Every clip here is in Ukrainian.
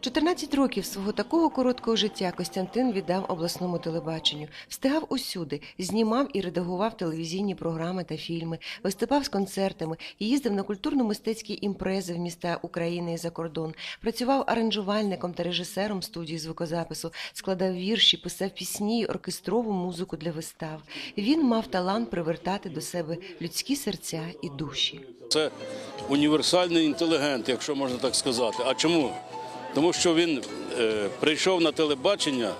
14 років свого такого короткого життя Костянтин віддав обласному телебаченню, встигав усюди, знімав і редагував телевізійні програми та фільми, виступав з концертами, їздив на культурно-мистецькі імпрези в міста України і за кордон, працював аранжувальником та режисером студії звукозапису, складав вірші, писав пісні оркестрову музику для вистав. Він мав талант привертати до себе людські серця і душі. Це універсальний інтелігент, якщо можна так сказати. А чому? Тому що він е, прийшов на телебачення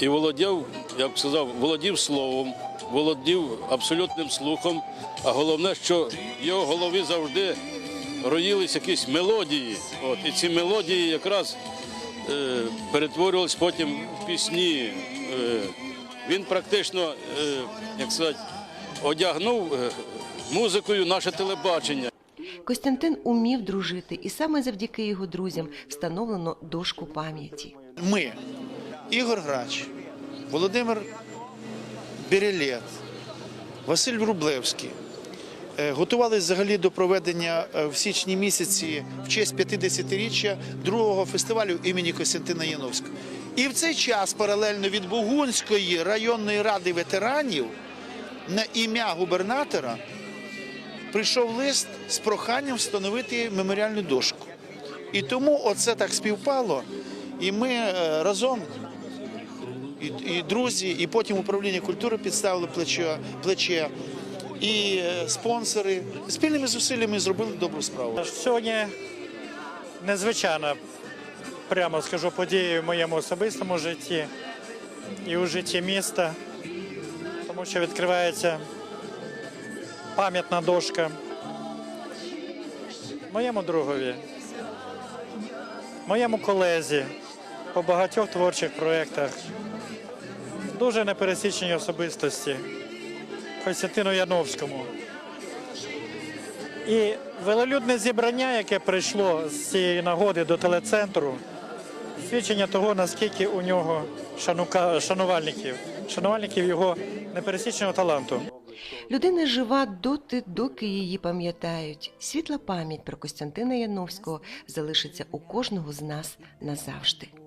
і володів, я б сказав, володів словом, володів абсолютним слухом. А головне, що в його голові завжди роїлись якісь мелодії. От, і ці мелодії якраз е, перетворювались потім в пісні. Е, він практично, е, як сказати, одягнув е, музикою наше телебачення. Костянтин умів дружити, і саме завдяки його друзям встановлено дошку пам'яті. Ми, Ігор Грач, Володимир Берелет, Василь Врублевський. е, Готувалися взагалі до проведення е, в січні місяці в честь 50-річчя другого фестивалю імені Костянтина Яновського. І в цей час паралельно від Бугунської районної ради ветеранів на ім'я губернатора прийшов лист з проханням встановити меморіальну дошку. І тому оце так співпало. І ми е, разом, і, і друзі, і потім управління культури підставили плече, плече і е, спонсори спільними зусиллями зробили добру справу. Сьогодні незвичайна, прямо скажу, подія в моєму особистому житті і у житті міста, тому що відкривається пам'ятна дошка моєму другові, моєму колезі по багатьох творчих проєктах, дуже непересічній особистості Костянтину Яновському. І велолюдне зібрання, яке прийшло з цієї нагоди до телецентру, свідчення того, наскільки у нього шанука, шанувальників, шанувальників його непересічного таланту. Людина жива доти, доки її пам'ятають. Світла пам'ять про Костянтина Яновського залишиться у кожного з нас назавжди.